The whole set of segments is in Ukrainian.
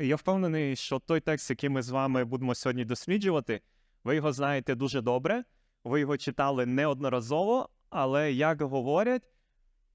Я впевнений, що той текст, який ми з вами будемо сьогодні досліджувати, ви його знаєте дуже добре, ви його читали неодноразово, але як говорять,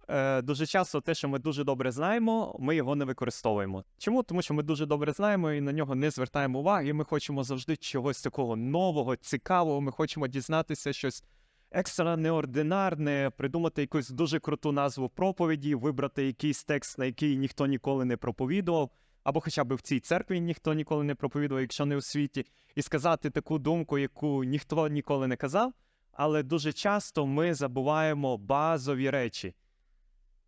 е, дуже часто те, що ми дуже добре знаємо, ми його не використовуємо. Чому? Тому що ми дуже добре знаємо і на нього не звертаємо уваги, і ми хочемо завжди чогось такого нового, цікавого. Ми хочемо дізнатися щось екстра неординарне, придумати якусь дуже круту назву проповіді, вибрати якийсь текст, на який ніхто ніколи не проповідував, або хоча б в цій церкві ніхто ніколи не проповідував, якщо не у світі, і сказати таку думку, яку ніхто ніколи не казав. Але дуже часто ми забуваємо базові речі.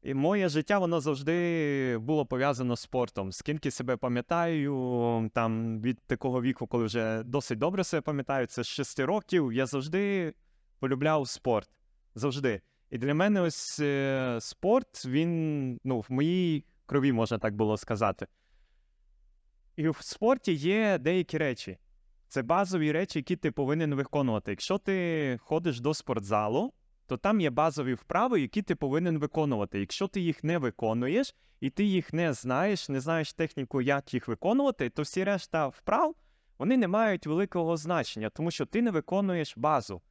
І моє життя воно завжди було пов'язано з спортом. Скільки себе пам'ятаю, там від такого віку, коли вже досить добре себе пам'ятаю, це з 6 років, я завжди полюбляв спорт. Завжди. І для мене ось е, спорт, він ну, в моїй крові, можна так було сказати. І в спорті є деякі речі. Це базові речі, які ти повинен виконувати. Якщо ти ходиш до спортзалу, то там є базові вправи, які ти повинен виконувати. Якщо ти їх не виконуєш і ти їх не знаєш, не знаєш техніку, як їх виконувати, то всі решта вправ вони не мають великого значення, тому що ти не виконуєш базу.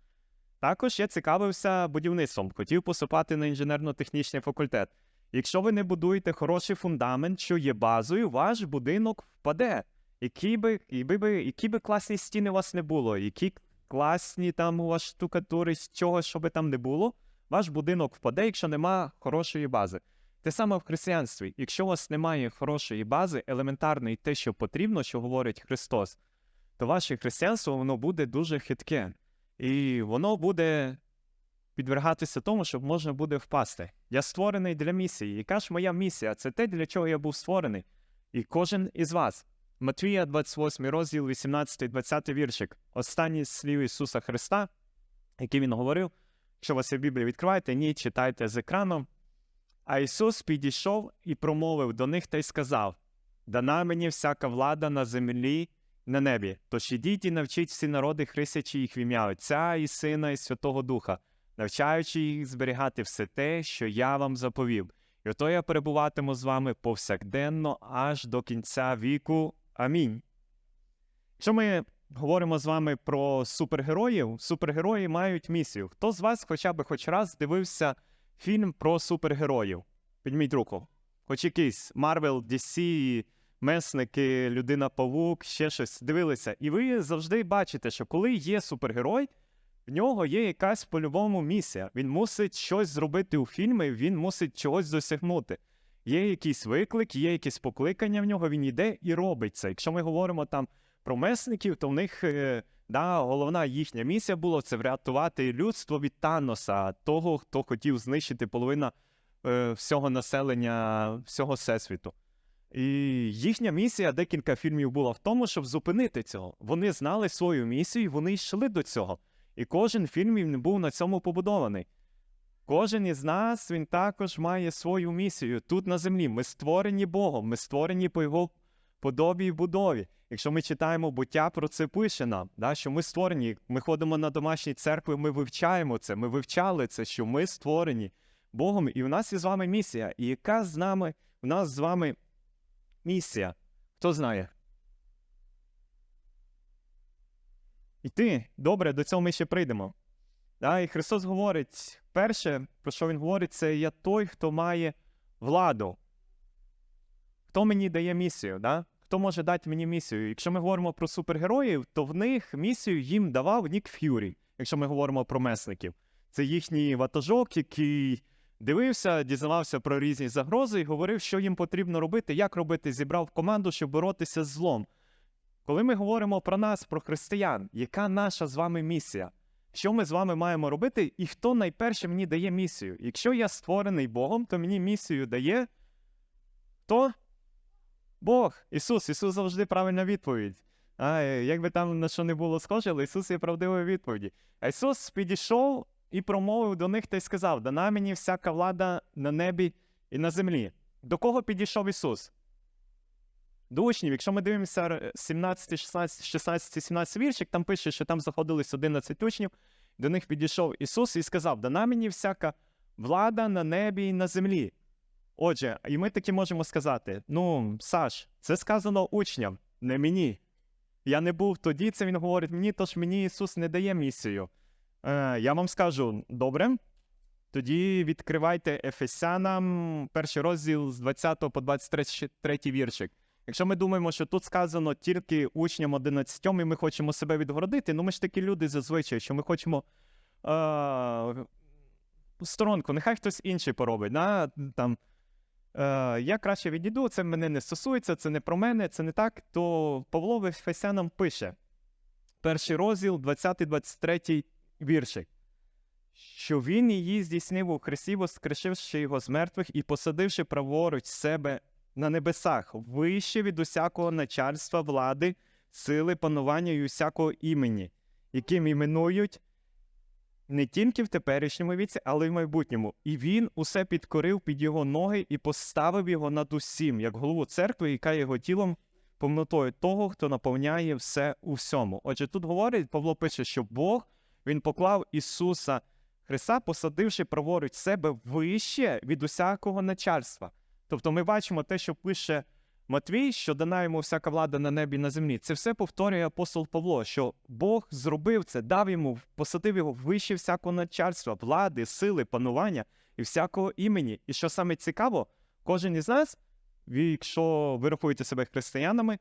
Також я цікавився будівництвом, хотів поступати на інженерно-технічний факультет. Якщо ви не будуєте хороший фундамент, що є базою, ваш будинок впаде. Які би, які би, які би класні стіни у вас не було, які класні там у вас штукатури, з чого, що би там не було, ваш будинок впаде, якщо нема хорошої бази. Те саме в християнстві. Якщо у вас немає хорошої бази, елементарної те, що потрібно, що говорить Христос, то ваше християнство воно буде дуже хитке. І воно буде підвергатися тому, що можна буде впасти. Я створений для місії. Яка ж моя місія? Це те, для чого я був створений. І кожен із вас. Матвія, 28 розділ, 18-20 віршик. Останні слів Ісуса Христа, які Він говорив. Якщо у вас є Біблія, відкривайте, ні, читайте з екраном. А Ісус підійшов і промовив до них та й сказав: Дана мені всяка влада на землі на небі. Тож ідіть і навчіть всі народи, хрестячи їх в ім'я Отця і Сина, і Святого Духа, навчаючи їх зберігати все те, що я вам заповів. І ото я перебуватиму з вами повсякденно аж до кінця віку. Амінь. Якщо ми говоримо з вами про супергероїв, супергерої мають місію. Хто з вас хоча б хоч раз дивився фільм про супергероїв? Підміть руку. Хоч якийсь Marvel, DC, Месники, Людина Павук, ще щось дивилися. І ви завжди бачите, що коли є супергерой, в нього є якась по-любому місія. Він мусить щось зробити у фільмі, він мусить чогось досягнути. Є якийсь виклик, є якесь покликання в нього, він йде і робить це. Якщо ми говоримо там про месників, то в них е, да, головна їхня місія була це врятувати людство від Таноса, того, хто хотів знищити половину е, всього населення, всього всесвіту. І їхня місія декілька фільмів була в тому, щоб зупинити цього. Вони знали свою місію, вони йшли до цього. І кожен фільм він був на цьому побудований. Кожен із нас він також має свою місію тут на землі. Ми створені Богом, ми створені по його подобі і будові. Якщо ми читаємо буття, про це пише нам, да, що ми створені, ми ходимо на домашні церкви, ми вивчаємо це, ми вивчали це, що ми створені Богом, і в нас є з вами місія. І яка з нами, в нас з вами місія? Хто знає? І ти, добре, до цього ми ще прийдемо. Да, і Христос говорить, перше, про що Він говорить, це я той, хто має владу. Хто мені дає місію? Да? Хто може дати мені місію? Якщо ми говоримо про супергероїв, то в них місію їм давав Нік Ф'юрі, якщо ми говоримо про месників. Це їхній ватажок, який дивився, дізнавався про різні загрози і говорив, що їм потрібно робити, як робити, зібрав команду, щоб боротися з злом. Коли ми говоримо про нас, про християн, яка наша з вами місія? Що ми з вами маємо робити, і хто найперше мені дає місію? Якщо я створений Богом, то мені місію дає хто? Бог, Ісус. Ісус завжди правильна відповідь. А, як би там на що не було схоже, але Ісус є правдивою відповіді. А Ісус підійшов і промовив до них та й сказав: Дана мені всяка влада на небі і на землі. До кого підійшов Ісус? До учнів, якщо ми дивимося 17, 16, 16, 17 віршик, там пише, що там заходились 11 учнів, до них підійшов Ісус і сказав: Дана мені всяка влада на небі і на землі. Отже, і ми таки можемо сказати: ну, Саш, це сказано учням, не мені. Я не був тоді, це він говорить мені, тож мені Ісус не дає місію. Е, я вам скажу, добре. Тоді відкривайте Ефесянам перший розділ з 20 по 23 віршик. Якщо ми думаємо, що тут сказано тільки учням 11, і ми хочемо себе відгородити, ну ми ж такі люди зазвичай, що ми хочемо е- сторонку, нехай хтось інший поробить. Да? Там, е- я краще відійду, це мене не стосується, це не про мене, це не так. То Павло в Ефесянам пише: перший розділ, 20-23 віршик що він її здійснив у Христі, воскрешивши його з мертвих і посадивши праворуч себе на небесах, вище від усякого начальства влади, сили, панування і усякого імені, яким іменують не тільки в теперішньому віці, але й в майбутньому. І він усе підкорив під його ноги і поставив його над усім, як голову церкви, яка його тілом повнотою того, хто наповняє все у всьому. Отже, тут говорить, Павло пише, що Бог він поклав Ісуса. Христа, посадивши праворуч себе вище від усякого начальства. Тобто ми бачимо те, що пише Матвій, що дана йому всяка влада на небі і на землі. Це все повторює апостол Павло, що Бог зробив це, дав йому, посадив його вище всякого начальства, влади, сили, панування і всякого імені. І що саме цікаво, кожен із нас, якщо ви рахуєте себе християнами,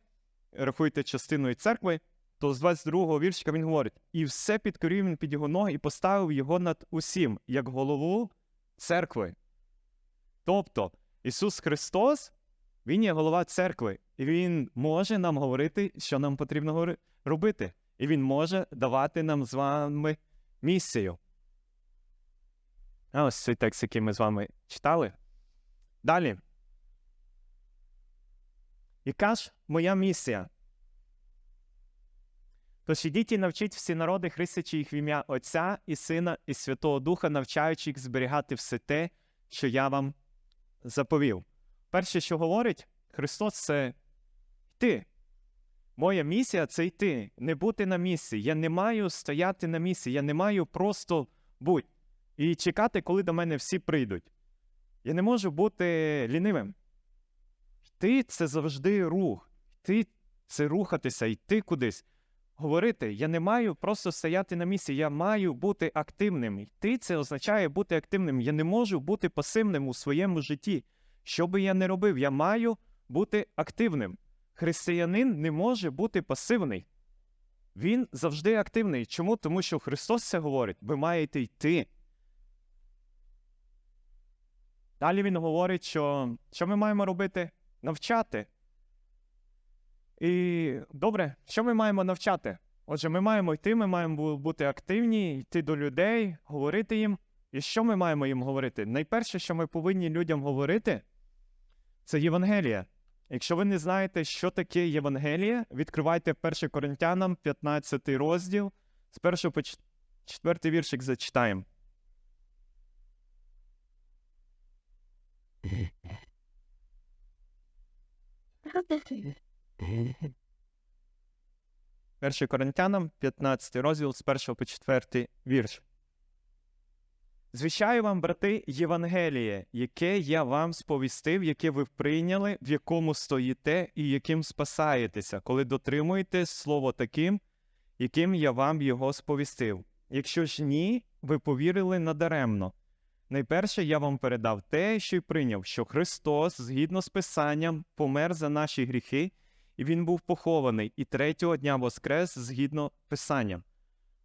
рахуєте частиною церкви, то з 22-го віршика він говорить: і все підкорив він під його ноги і поставив його над усім, як голову церкви. Тобто Ісус Христос, Він є голова церкви, і Він може нам говорити, що нам потрібно робити. І Він може давати нам з вами місію. А ось цей текст, який ми з вами читали. Далі. Яка ж моя місія? Тож ідіть і навчіть всі народи, хрестячи їх в ім'я Отця і Сина, і Святого Духа, навчаючи їх зберігати все те, що я вам заповів. Перше, що говорить, Христос це йти. Моя місія це йти, не бути на місці. Я не маю стояти на місці, я не маю просто бути і чекати, коли до мене всі прийдуть. Я не можу бути лінивим. Йти це завжди рух. Йти це рухатися, йти кудись говорити, я не маю просто стояти на місці, я маю бути активним. Йти це означає бути активним. Я не можу бути пасивним у своєму житті. Що би я не робив, я маю бути активним. Християнин не може бути пасивний. Він завжди активний. Чому? Тому що Христос це говорить, ви маєте йти. Далі Він говорить, що що ми маємо робити? Навчати. І добре, що ми маємо навчати? Отже, ми маємо йти, ми маємо бути активні, йти до людей, говорити їм. І що ми маємо їм говорити? Найперше, що ми повинні людям говорити, це Євангелія. Якщо ви не знаєте, що таке Євангеліє, відкривайте 1 Коринтянам, 15 розділ, з 1 по 4 віршик зачитаємо. Перший Коринтянам, 15 розділ з 1 по 4 вірш. Звіщаю вам, брати, Євангеліє, яке я вам сповістив, яке ви прийняли, в якому стоїте і яким спасаєтеся, коли дотримуєте слово таким, яким я вам його сповістив. Якщо ж ні, ви повірили надаремно. Найперше я вам передав те, що й прийняв, що Христос, згідно з Писанням, помер за наші гріхи, і Він був похований, і третього дня воскрес згідно Писанням.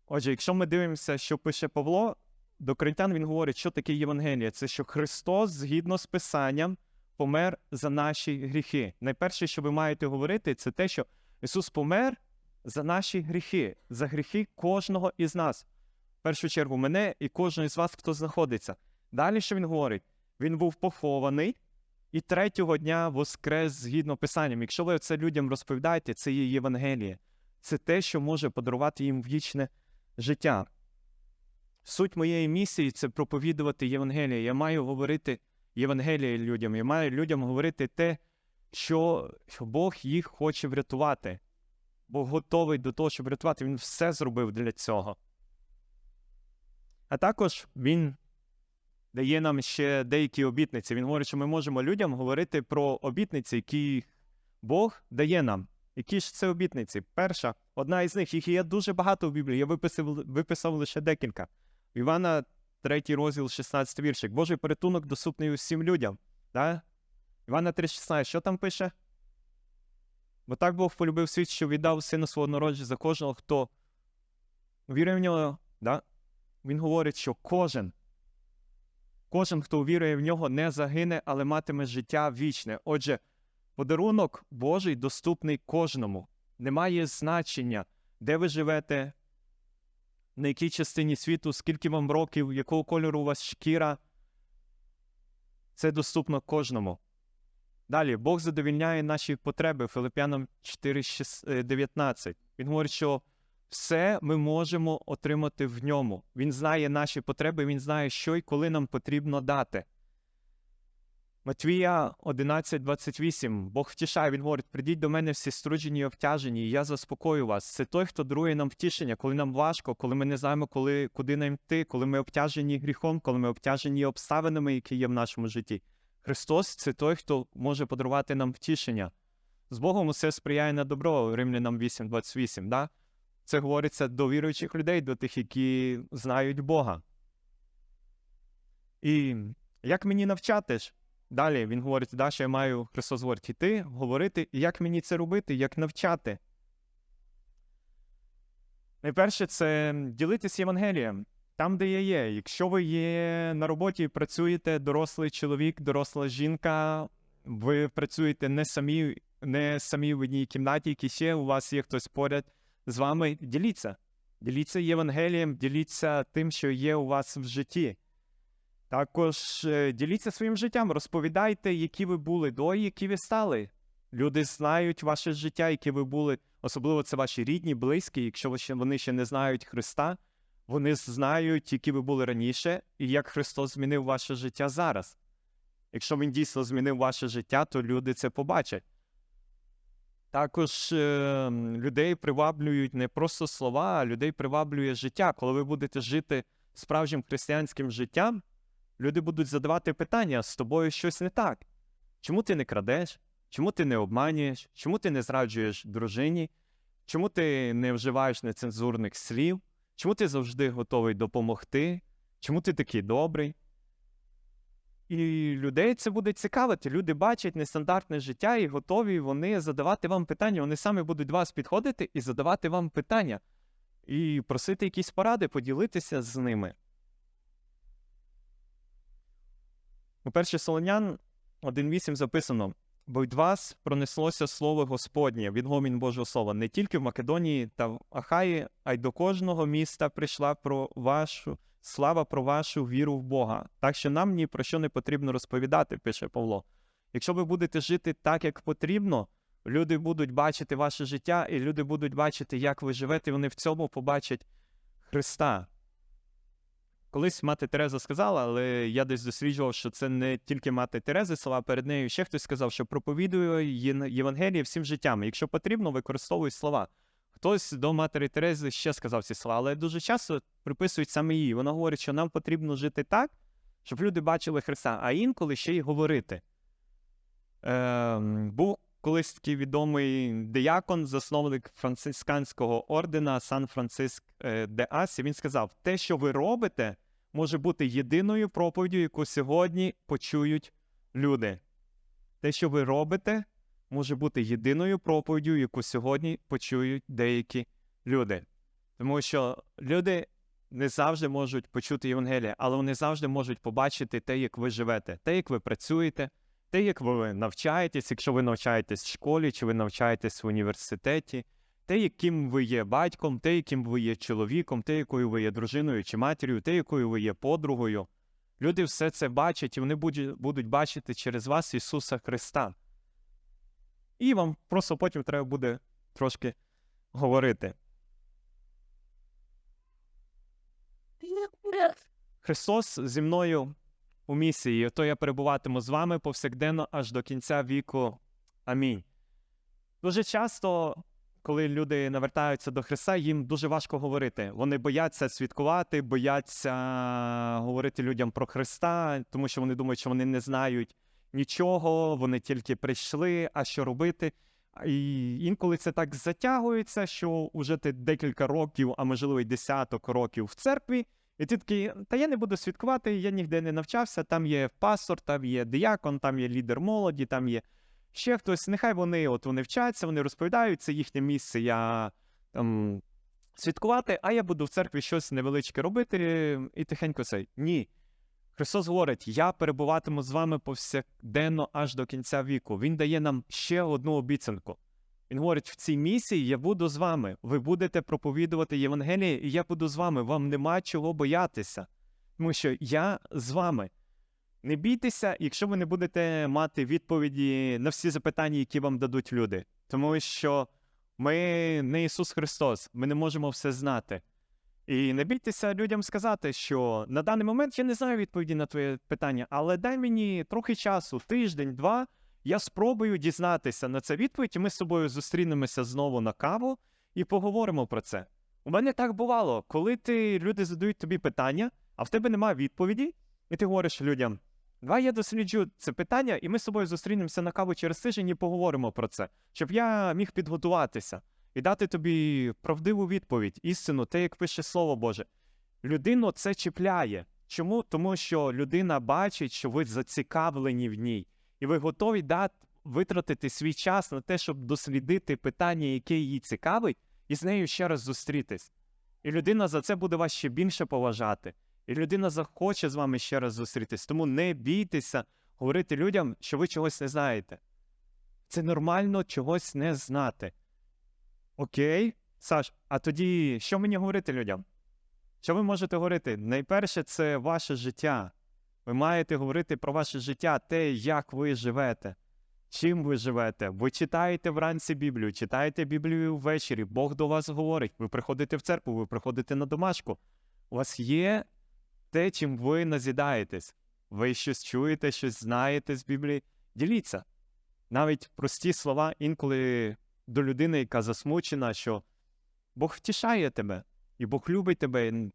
Отже, якщо ми дивимося, що пише Павло, до Коринтян він говорить, що таке Євангелія, це що Христос, згідно з Писанням, помер за наші гріхи. Найперше, що ви маєте говорити, це те, що Ісус помер за наші гріхи, за гріхи кожного із нас. В першу чергу, мене і кожного із вас, хто знаходиться. Далі що він говорить? Він був похований і третього дня воскрес згідно Писанням. Якщо ви це людям розповідаєте, це є Євангеліє. Це те, що може подарувати їм вічне життя. Суть моєї місії це проповідувати Євангеліє. Я маю говорити Євангеліє людям. Я маю людям говорити те, що, Бог їх хоче врятувати. Бог готовий до того, щоб врятувати. Він все зробив для цього. А також Він дає нам ще деякі обітниці. Він говорить, що ми можемо людям говорити про обітниці, які Бог дає нам. Які ж це обітниці? Перша, одна із них, їх є дуже багато в Біблії. Я виписав, виписав лише декілька. Івана, 3 розділ, 16 віршик. Божий порятунок доступний усім людям. Да? Івана 3,16, що там пише? Бо так Бог полюбив світ, що віддав сина свого народження за кожного, хто вірує в нього. Да? Він говорить, що кожен, кожен, хто вірує в нього, не загине, але матиме життя вічне. Отже, подарунок Божий доступний кожному. Немає значення, де ви живете, на якій частині світу, скільки вам років, якого кольору у вас шкіра. Це доступно кожному. Далі, Бог задовільняє наші потреби Филип'янам 4,19. Він говорить, що все ми можемо отримати в ньому. Він знає наші потреби, він знає, що і коли нам потрібно дати. Матвія 11,28. Бог втішає, він говорить: придіть до мене всі струджені і обтяжені, і я заспокою вас. Це той, хто дарує нам втішення, коли нам важко, коли ми не знаємо, коли, куди нам йти, коли ми обтяжені гріхом, коли ми обтяжені обставинами, які є в нашому житті. Христос це той, хто може подарувати нам втішення. З Богом усе сприяє на добро, Римлянам 8,28. Да? Це говориться до віруючих людей, до тих, які знають Бога. І як мені навчати ж? Далі він говорить, да, що я маю Христос говорить, іти, говорити, як мені це робити, як навчати. Найперше, це ділитись Євангелієм там, де я є. Якщо ви є на роботі і працюєте, дорослий чоловік, доросла жінка, ви працюєте не самі, не самі в одній кімнаті, які ще у вас є хтось поряд з вами, діліться. Діліться Євангелієм, діліться тим, що є у вас в житті. Також е, діліться своїм життям, розповідайте, які ви були до які ви стали. Люди знають ваше життя, яке ви були, особливо це ваші рідні, близькі, якщо вони ще не знають Христа, вони знають, які ви були раніше, і як Христос змінив ваше життя зараз. Якщо Він дійсно змінив ваше життя, то люди це побачать. Також е, людей приваблюють не просто слова, а людей приваблює життя. Коли ви будете жити справжнім християнським життям, люди будуть задавати питання: з тобою щось не так. Чому ти не крадеш? Чому ти не обманюєш? Чому ти не зраджуєш дружині? Чому ти не вживаєш нецензурних слів? Чому ти завжди готовий допомогти? Чому ти такий добрий? І людей це буде цікавити. Люди бачать нестандартне життя і готові вони задавати вам питання. Вони самі будуть до вас підходити і задавати вам питання, і просити якісь поради, поділитися з ними. У першій Солонян 1.8 записано: бо від вас пронеслося слово Господнє, відгомін Божого Слова, не тільки в Македонії та в Ахаї, а й до кожного міста прийшла про вашу слава про вашу віру в Бога. Так що нам ні про що не потрібно розповідати, пише Павло. Якщо ви будете жити так, як потрібно, люди будуть бачити ваше життя, і люди будуть бачити, як ви живете, і вони в цьому побачать Христа. Колись мати Тереза сказала, але я десь досліджував, що це не тільки мати Терези слова перед нею. Ще хтось сказав, що проповідує Євангеліє всім життям. Якщо потрібно, використовуй слова. Хтось до матері Терези ще сказав ці слова, але дуже часто приписують саме її. Вона говорить, що нам потрібно жити так, щоб люди бачили Христа, а інколи ще й говорити. Е, Був колись такий відомий диякон, засновник францисканського ордена Сан Франциск е, де Асі. Він сказав: те, що ви робите, може бути єдиною проповіддю, яку сьогодні почують люди. Те, що ви робите, може бути єдиною проповіддю, яку сьогодні почують деякі люди. Тому що люди не завжди можуть почути Євангелія, але вони завжди можуть побачити те, як ви живете, те, як ви працюєте, те, як ви навчаєтесь, якщо ви навчаєтесь в школі, чи ви навчаєтесь в університеті, те, яким ви є батьком, те, яким ви є чоловіком, те, якою ви є дружиною чи матір'ю, те, якою ви є подругою. Люди все це бачать, і вони будуть бачити через вас Ісуса Христа. І вам просто потім треба буде трошки говорити. Христос зі мною у місії, то я перебуватиму з вами повсякденно аж до кінця віку. Амінь. Дуже часто коли люди навертаються до Христа, їм дуже важко говорити. Вони бояться свідкувати, бояться говорити людям про Христа, тому що вони думають, що вони не знають нічого, вони тільки прийшли, а що робити. І інколи це так затягується, що уже ти декілька років, а можливо й десяток років в церкві, і ти такий, та я не буду свідкувати, я ніде не навчався. Там є пастор, там є диякон, там є лідер молоді, там є ще хтось. Нехай вони от вони вчаться, вони розповідають, це їхнє місце. Я там свідкувати, а я буду в церкві щось невеличке робити і тихенько цей. Ні. Христос говорить: Я перебуватиму з вами повсякденно аж до кінця віку. Він дає нам ще одну обіцянку. Він говорить: в цій місії я буду з вами. Ви будете проповідувати Євангеліє, і я буду з вами. Вам нема чого боятися, тому що я з вами. Не бійтеся, якщо ви не будете мати відповіді на всі запитання, які вам дадуть люди. Тому що ми не Ісус Христос, ми не можемо все знати. І не бійтеся людям сказати, що на даний момент я не знаю відповіді на твоє питання, але дай мені трохи часу, тиждень, два. Я спробую дізнатися на це відповідь, і ми з тобою зустрінемося знову на каву і поговоримо про це. У мене так бувало, коли ти люди задають тобі питання, а в тебе немає відповіді, і ти говориш людям: давай я досліджу це питання, і ми з тобою зустрінемося на каву через тиждень і поговоримо про це, щоб я міг підготуватися і дати тобі правдиву відповідь, істину, те, як пише Слово Боже. Людину це чіпляє. Чому? Тому що людина бачить, що ви зацікавлені в ній, і ви готові дати витратити свій час на те, щоб дослідити питання, яке її цікавить, і з нею ще раз зустрітись. І людина за це буде вас ще більше поважати. І людина захоче з вами ще раз зустрітись. Тому не бійтеся говорити людям, що ви чогось не знаєте. Це нормально чогось не знати. Окей, Саш, а тоді що мені говорити людям? Що ви можете говорити? Найперше, це ваше життя. Ви маєте говорити про ваше життя, те, як ви живете, чим ви живете. Ви читаєте вранці Біблію, читаєте Біблію ввечері, Бог до вас говорить. Ви приходите в церкву, ви приходите на домашку. У вас є те, чим ви назідаєтесь. Ви щось чуєте, щось знаєте з Біблії. Діліться. Навіть прості слова інколи до людини, яка засмучена, що Бог втішає тебе, і Бог любить тебе.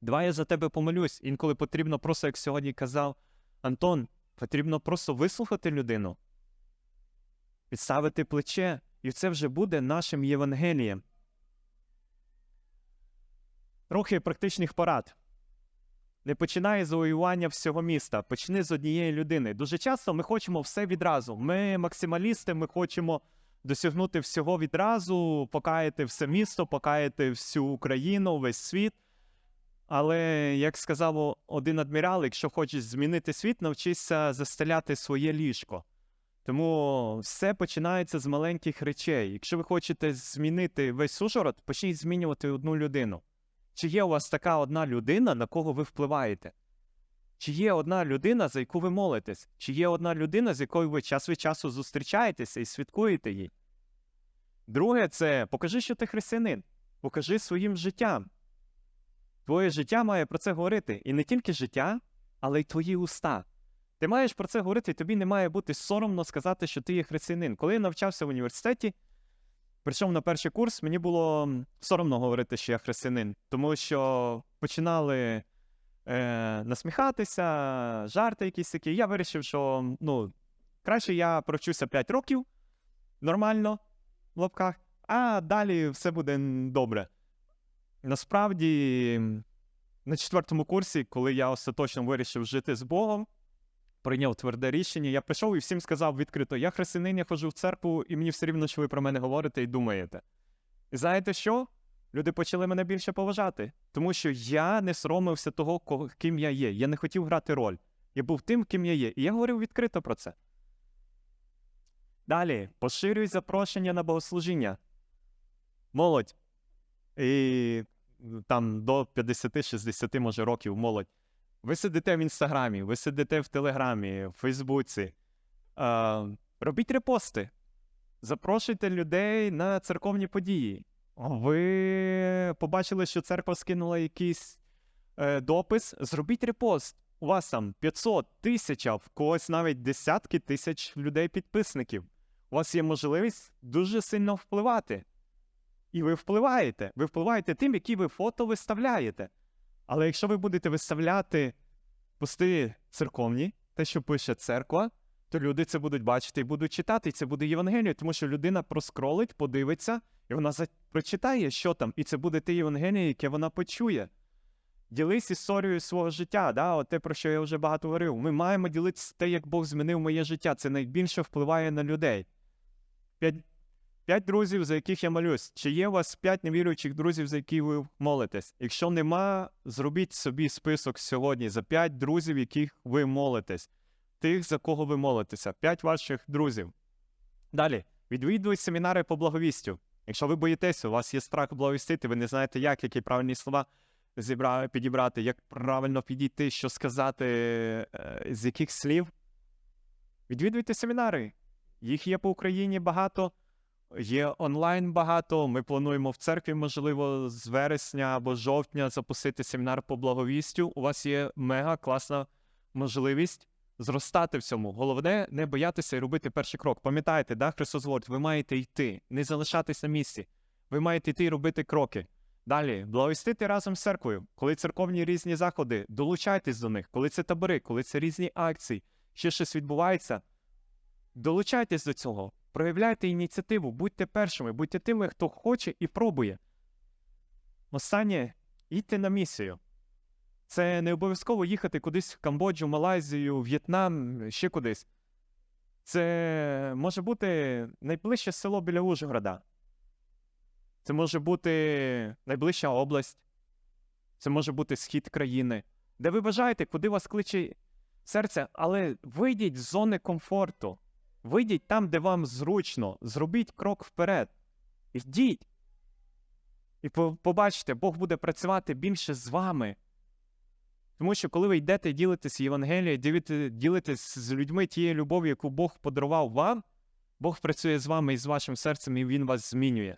Давай я за тебе помолюсь. Інколи потрібно просто, як сьогодні казав Антон, потрібно просто вислухати людину, підставити плече, і це вже буде нашим Євангелієм. Трохи практичних порад. Не починай з завоювання всього міста, почни з однієї людини. Дуже часто ми хочемо все відразу. Ми максималісти, ми хочемо досягнути всього відразу, покаяти все місто, покаяти всю Україну, весь світ. Але, як сказав один адмірал, якщо хочеш змінити світ, навчися застеляти своє ліжко. Тому все починається з маленьких речей. Якщо ви хочете змінити весь Ужгород, почніть змінювати одну людину. Чи є у вас така одна людина, на кого ви впливаєте? Чи є одна людина, за яку ви молитесь? Чи є одна людина, з якою ви час від часу зустрічаєтеся і святкуєте їй? Друге, це покажи, що ти християнин. Покажи своїм життям. Твоє життя має про це говорити. І не тільки життя, але й твої уста. Ти маєш про це говорити, і тобі не має бути соромно сказати, що ти є християнин. Коли я навчався в університеті, прийшов на перший курс, мені було соромно говорити, що я християнин, тому що починали е, насміхатися, жарти якісь такі. Я вирішив, що ну, краще я провчуся 5 років нормально в лапках, а далі все буде добре. Насправді, на четвертому курсі, коли я остаточно вирішив жити з Богом, прийняв тверде рішення, я прийшов і всім сказав відкрито: я християнин, я ходжу в церкву, і мені все рівно, що ви про мене говорите і думаєте. І знаєте що? Люди почали мене більше поважати, тому що я не соромився того, ким я є. Я не хотів грати роль. Я був тим, ким я є. І я говорив відкрито про це. Далі, поширюй запрошення на богослужіння. Молодь. І там до 50-60 може років молодь. Ви сидите в інстаграмі, ви сидите в Телеграмі, в Фейсбуці. Е, робіть репости. Запрошуйте людей на церковні події. Ви побачили, що церква скинула якийсь е, допис. Зробіть репост. У вас там 500, 1000, в когось навіть десятки тисяч людей підписників. У вас є можливість дуже сильно впливати. І ви впливаєте. Ви впливаєте тим, які ви фото виставляєте. Але якщо ви будете виставляти пости церковні, те, що пише церква, то люди це будуть бачити і будуть читати, і це буде Євангеліє, тому що людина проскролить, подивиться, і вона прочитає, що там, і це буде те Євангеліє, яке вона почує. Ділись історією свого життя, да? от те, про що я вже багато говорив. Ми маємо ділитися те, як Бог змінив моє життя. Це найбільше впливає на людей. П'ять, п'ять друзів, за яких я молюсь. Чи є у вас п'ять невіруючих друзів, за яких ви молитесь? Якщо нема, зробіть собі список сьогодні за п'ять друзів, яких ви молитесь. Тих, за кого ви молитеся. П'ять ваших друзів. Далі. Відвідуй семінари по благовістю. Якщо ви боїтеся, у вас є страх благовістити, ви не знаєте, як, які правильні слова зібра... підібрати, як правильно підійти, що сказати, е, з яких слів. Відвідуйте семінари. Їх є по Україні багато, є онлайн багато. Ми плануємо в церкві, можливо, з вересня або жовтня запустити семінар по благовістю. У вас є мега класна можливість зростати в цьому. Головне не боятися і робити перший крок. Пам'ятайте, да, Христос говорить, ви маєте йти, не залишатись на місці. Ви маєте йти і робити кроки. Далі, благовістити разом з церквою. Коли церковні різні заходи, долучайтесь до них. Коли це табори, коли це різні акції, ще щось відбувається, долучайтесь до цього. Проявляйте ініціативу, будьте першими, будьте тими, хто хоче і пробує. Останнє йдьте на місію. Це не обов'язково їхати кудись в Камбоджу, Малайзію, В'єтнам, ще кудись. Це може бути найближче село біля Ужгорода. Це може бути найближча область. Це може бути схід країни. Де ви бажаєте, куди вас кличе серце, але вийдіть з зони комфорту. Вийдіть там, де вам зручно. Зробіть крок вперед. Йдіть. І побачите, Бог буде працювати більше з вами. Тому що коли ви йдете ділитесь Євангелією, ділите- ділитесь з людьми тією любов'ю, яку Бог подарував вам, Бог працює з вами і з вашим серцем, і Він вас змінює.